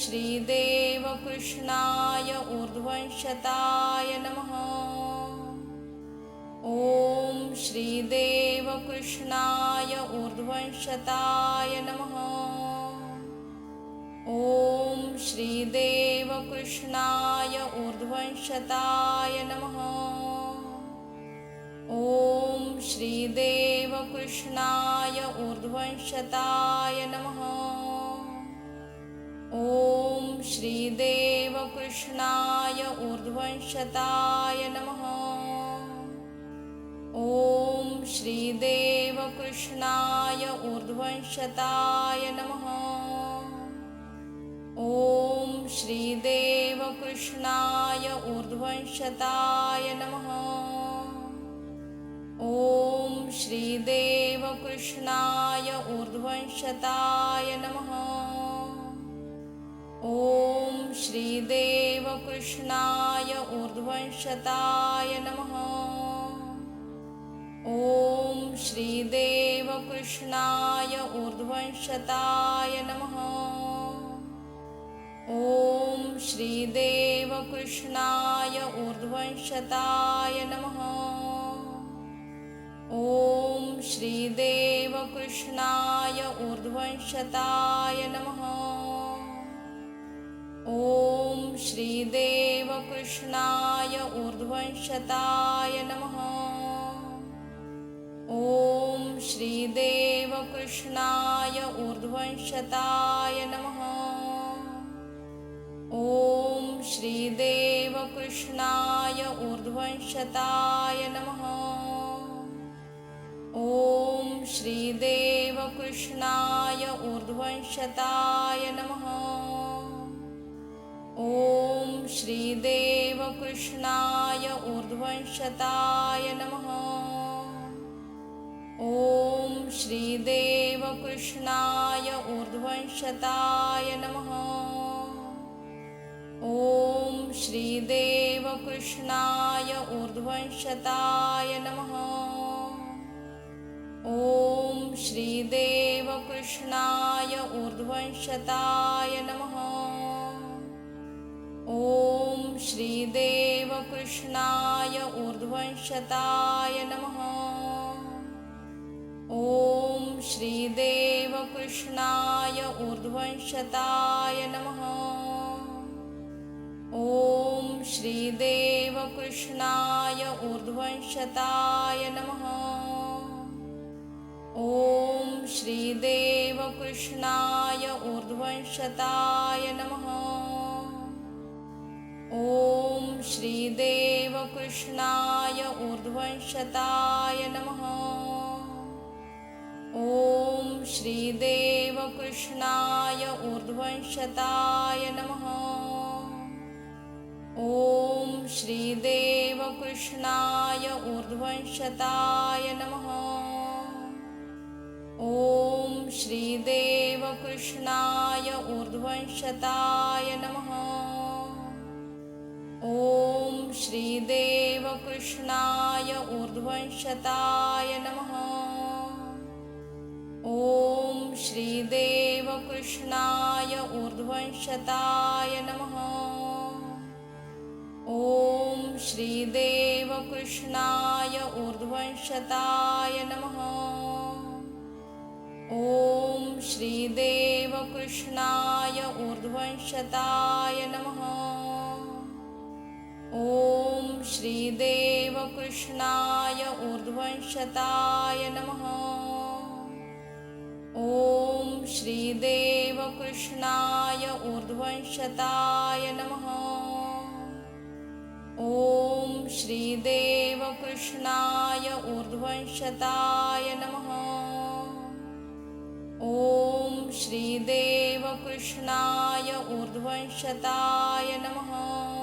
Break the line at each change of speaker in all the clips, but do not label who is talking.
श्रीदेवकृष्णाय ऊर्ध्वंशताय नमः। ॐ श्रीदेवकृष्णाय ऊर्ध्वंशताय नमः। ॐ श्रीदेवकृष्णाय ऊर्ध्वंशताय नमः। ॐ श्रीदेवकृष्णाय ऊर्ध्वंशताय नमः ॐ श्रीदेवकृष्णाय ऊर्ध्वंशताय नमः। ॐ श्रीदेवकृष्णाय ऊर्ध्वंशताय नमः। ॐ श्रीदेवकृष्णाय ऊर्ध्वंशताय नमः। ॐ श्रीदेवकृष्णाय ऊर्ध्वंशताय नमः ॐ श्रीदेवकृष्णाय ऊर्ध्वंशताय नमः। ॐ श्रीदेवकृष्णाय ऊर्ध्वंशताय नमः। ॐ श्रीदेवकृष्णाय ऊर्ध्वंशताय नमः। ॐ श्रीदेवकृष्णाय ऊर्ध्वंशताय नमः ॐ श्रीदेवकृष्णाय ऊर्ध्वंशताय नमः। ॐ श्रीदेवकृष्णाय ऊर्ध्वंशताय नमः। ॐ श्रीदेवकृष्णाय ऊर्ध्वंशताय नमः। ॐ श्रीदेवकृष्णाय ऊर्ध्वंशताय नमः ॐ श्रीदेवकृष्णाय ऊर्ध्वंशताय नमः। ॐ श्रीदेवकृष्णाय ऊर्ध्वंशताय नमः। ॐ श्रीदेवकृष्णाय ऊर्ध्वंशताय नमः। ॐ श्रीदेवकृष्णाय ऊर्ध्वंशताय नमः ॐ श्रीदेवकृष्णाय ऊर्ध्वंशताय नमः। ॐ श्रीदेवकृष्णाय ऊर्ध्वंशताय नमः। ॐ श्रीदेवकृष्णाय ऊर्ध्वंशताय नमः। ॐ श्रीदेवकृष्णाय ऊर्ध्वंशताय नमः श्रीदेवकृष्णाय ऊर्ध्वंशताय नमः। ॐ श्रीदेवकृष्णाय ऊर्ध्वंशताय नमः। ॐ श्रीदेवकृष्णाय ऊर्ध्वंशताय नमः। ॐ श्रीदेवकृष्णाय ऊर्ध्वंशताय नमः। ॐ श्रीदेवकृष्णाय ऊर्ध्वंशताय नमः। ॐ श्रीदेवकृष्णाय ऊर्ध्वंशताय नमः। ॐ श्रीदेवकृष्णाय ऊर्ध्वंशताय नमः। ॐ श्रीदेवकृष्णाय ऊर्ध्वंशताय नमः। ॐ श्रीदेवकृष्णाय ऊर्ध्वंशताय नमः। ॐ श्रीदेवकृष्णाय ऊर्ध्वंशताय नमः। ॐ श्रीदेवकृष्णाय ऊर्ध्वंशताय नमः। ॐ श्रीदेवकृष्णाय ऊर्ध्वंशताय नमः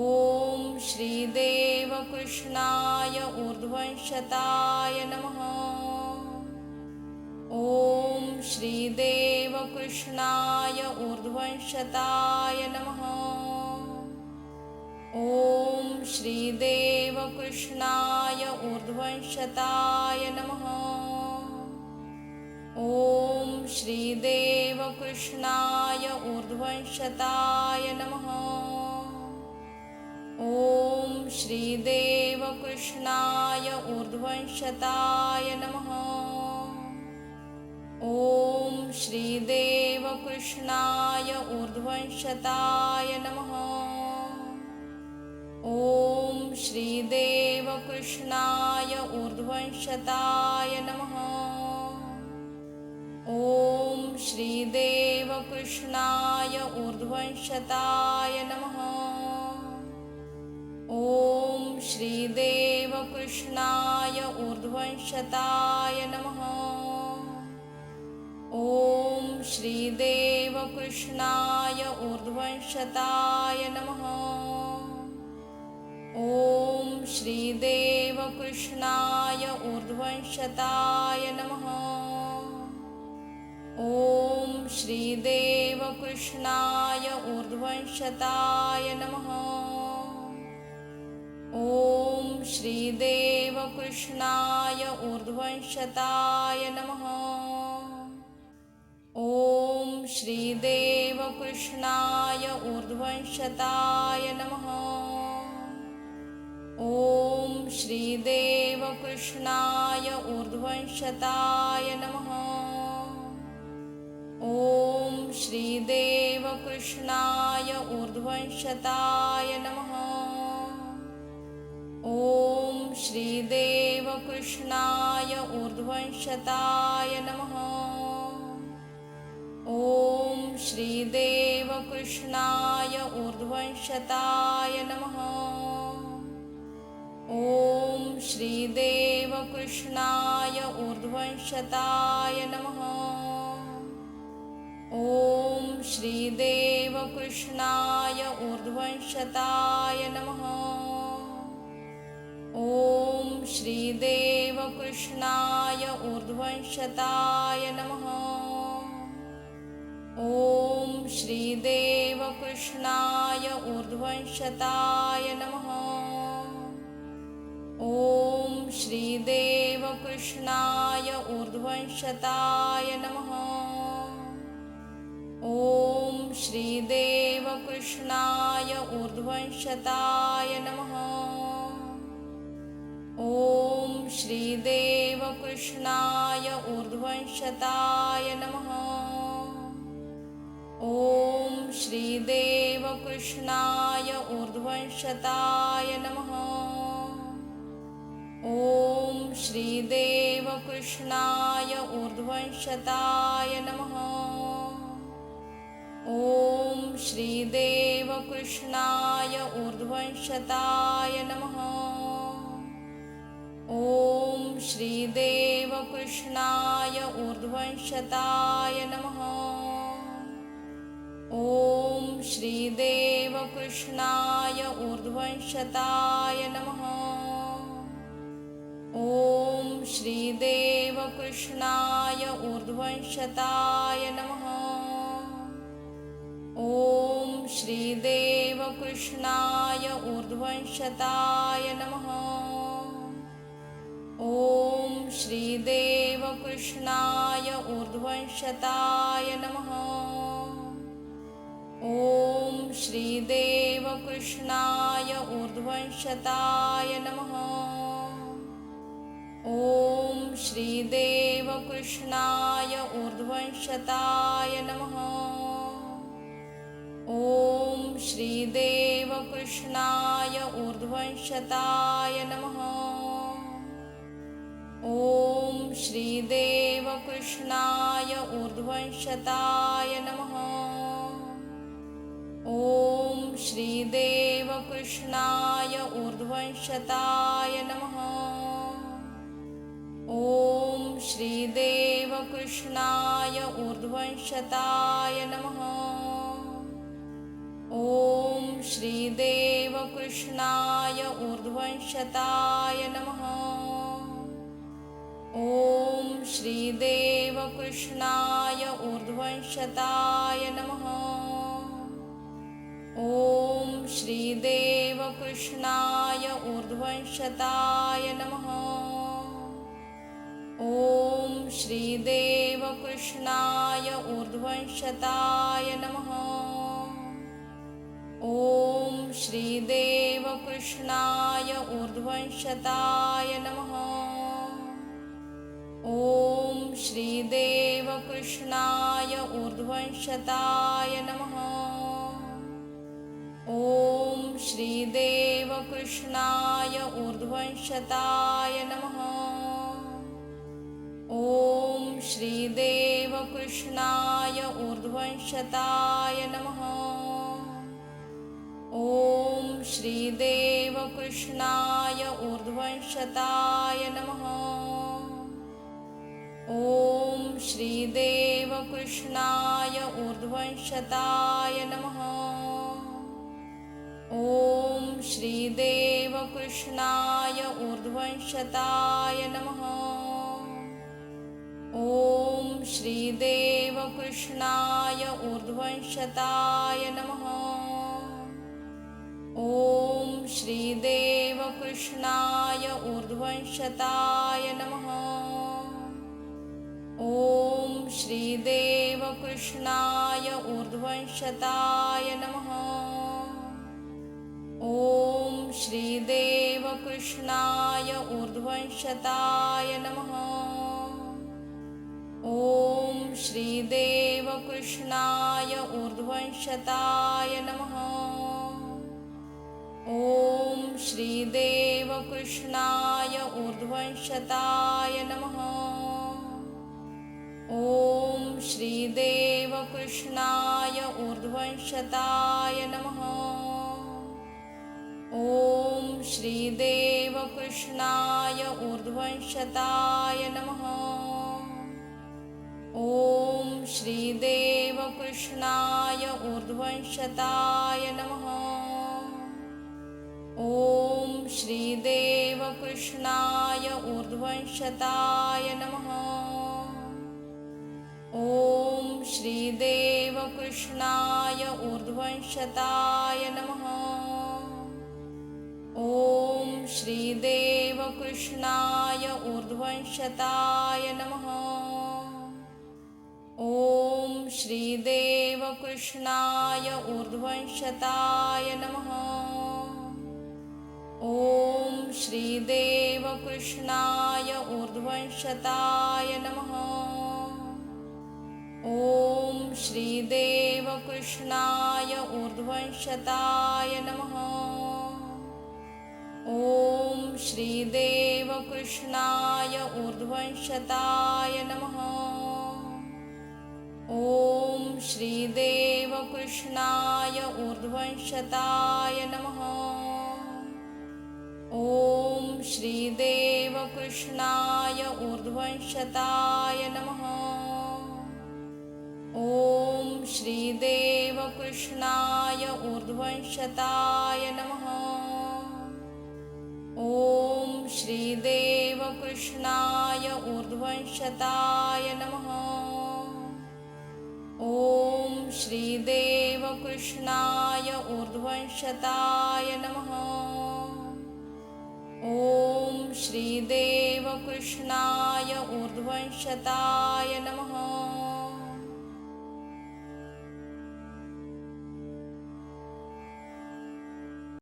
ॐ श्रीदेवकृष्णाय ऊर्ध्वंशताय नमः। ॐ श्रीदेवकृष्णाय ऊर्ध्वंशताय नमः। ॐ श्रीदेवकृष्णाय ऊर्ध्वंशताय नमः। ॐ श्रीदेवकृष्णाय ऊर्ध्वंशताय नमः ॐ श्रीदेवकृष्णाय ऊर्ध्वंशताय नमः। ॐ श्रीदेवकृष्णाय ऊर्ध्वंशताय नमः। ॐ श्रीदेवकृष्णाय ऊर्ध्वंशताय नमः। ॐ श्रीदेवकृष्णाय ऊर्ध्वंशताय नमः ॐ श्रीदेवकृष्णाय ऊर्ध्वंशताय नमः। ॐ श्रीदेवकृष्णाय ऊर्ध्वंशताय नमः। ॐ श्रीदेवकृष्णाय ऊर्ध्वंशताय नमः। ॐ श्रीदेवकृष्णाय ऊर्ध्वंशताय नमः ॐ श्रीदेवकृष्णाय ऊर्ध्वंशताय नमः। ॐ श्रीदेवकृष्णाय ऊर्ध्वंशताय नमः। ॐ श्रीदेवकृष्णाय ऊर्ध्वंशताय नमः। ॐ श्रीदेवकृष्णाय ऊर्ध्वंशताय नमः ॐ श्रीदेवकृष्णाय ऊर्ध्वंशताय नमः। ॐ श्रीदेवकृष्णाय ऊर्ध्वंशताय नमः। ॐ श्रीदेवकृष्णाय ऊर्ध्वंशताय नमः। ॐ श्रीदेवकृष्णाय ऊर्ध्वंशताय नमः ॐ श्रीदेवकृष्णाय ऊर्ध्वंशताय नमः। ॐ श्रीदेवकृष्णाय ऊर्ध्वंशताय नमः। ॐ श्रीदेवकृष्णाय ऊर्ध्वंशताय नमः। ॐ श्रीदेवकृष्णाय ऊर्ध्वंशताय नमः ॐ श्रीदेवकृष्णाय ऊर्ध्वंशताय नमः। ॐ श्रीदेवकृष्णाय ऊर्ध्वंशताय नमः। ॐ श्रीदेवकृष्णाय ऊर्ध्वंशताय नमः। ॐ श्रीदेवकृष्णाय ऊर्ध्वंशताय नमः ॐ श्रीदेवकृष्णाय ऊर्ध्वंशताय नमः। ॐ श्रीदेवकृष्णाय ऊर्ध्वंशताय नमः। ॐ श्रीदेवकृष्णाय ऊर्ध्वंशताय नमः श्रीदेवकृष्णाय ऊर्ध्वंशताय नमः। ॐ श्रीदेवकृष्णाय ऊर्ध्वंशताय नमः। ॐ श्रीदेवकृष्णाय ऊर्ध्वंशताय नमः। ॐ श्रीदेवकृष्णाय ऊर्ध्वंशताय नमः ॐ श्रीदेवकृष्णाय ऊर्ध्वंशताय नमः। ॐ श्रीदेवकृष्णाय ऊर्ध्वंशताय नमः। ॐ श्रीदेवकृष्णाय ऊर्ध्वंशताय नमः। ॐ श्रीदेवकृष्णाय ऊर्ध्वंशताय नमः ॐ श्रीदेवकृष्णाय ऊर्ध्वंशताय नमः। ॐ श्रीदेवकृष्णाय ऊर्ध्वंशताय नमः। ॐ श्रीदेवकृष्णाय ऊर्ध्वंशताय नमः। ॐ श्रीदेवकृष्णाय ऊर्ध्वंशताय नमः ॐ श्रीदेवकृष्णाय ऊर्ध्वंशताय नमः। ॐ श्रीदेवकृष्णाय ऊर्ध्वंशताय नमः। ॐ श्रीदेवकृष्णाय ऊर्ध्वंशताय नमः। ॐ श्रीदेवकृष्णाय ऊर्ध्वंशताय नमः ॐ श्रीदेवकृष्णाय ऊर्ध्वंशताय नमः। ॐ श्रीदेवकृष्णाय ऊर्ध्वंशताय नमः। ॐ श्रीदेवकृष्णाय ऊर्ध्वंशताय नमः। ॐ श्रीदेवकृष्णाय ऊर्ध्वंशताय नमः ॐ श्रीदेवकृष्णाय ऊर्ध्वंशताय नमः। ॐ श्रीदेवकृष्णाय ऊर्ध्वंशताय नमः। ॐ श्रीदेवकृष्णाय ऊर्ध्वंशताय नमः। ॐ श्रीदेवकृष्णाय ऊर्ध्वंशताय नमः ॐ श्रीदेवकृष्णाय ऊर्ध्वंशताय नमः। ॐ श्रीदेवकृष्णाय ऊर्ध्वंशताय नमः। ॐ श्रीदेवकृष्णाय ऊर्ध्वंशताय नमः। ॐ श्रीदेवकृष्णाय ऊर्ध्वंशताय नमः ॐ श्रीदेवकृष्णाय ऊर्ध्वंशताय नमः। ॐ श्रीदेवकृष्णाय ऊर्ध्वंशताय नमः। ॐ श्रीदेवकृष्णाय ऊर्ध्वंशताय नमः। ॐ श्रीदेवकृष्णाय ऊर्ध्वंशताय नमः ॐ श्रीदेवकृष्णाय ऊर्ध्वंशताय नमः। ॐ श्रीदेवकृष्णाय ऊर्ध्वंशताय नमः। ॐ श्रीदेवकृष्णाय ऊर्ध्वंशताय नमः। ॐ श्रीदेवकृष्णाय ऊर्ध्वंशताय नमः ॐ श्रीदेवकृष्णाय ऊर्ध्वंशताय नमः। ॐ श्रीदेवकृष्णाय ऊर्ध्वंशताय नमः। ॐ श्रीदेवकृष्णाय ऊर्ध्वंशताय नमः। ॐ श्रीदेवकृष्णाय ऊर्ध्वंशताय नमः